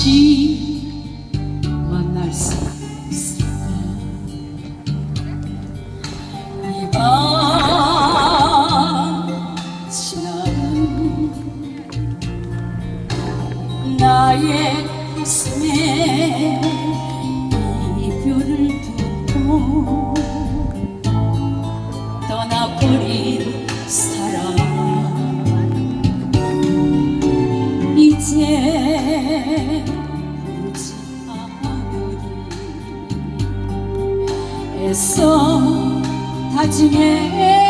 다시 만날 수 있을까 이밤 지나간 나의 가슴에 이별을 두고 떠나버린 사람. 이제 애써 다짐해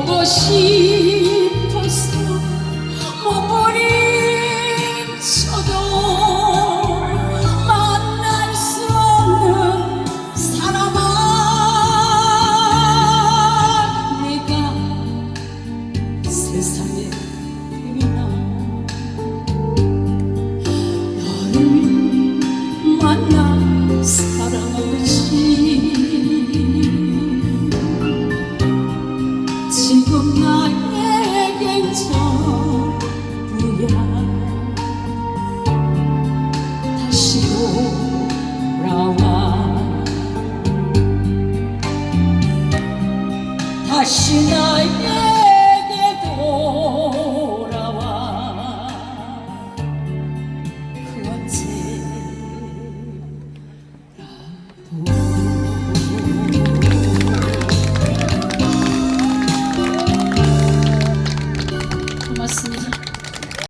보고 싶어서 몸부림쳐도 만날 수 없는 사람아. 내가 세상에 태어나 너를 만나 사 しない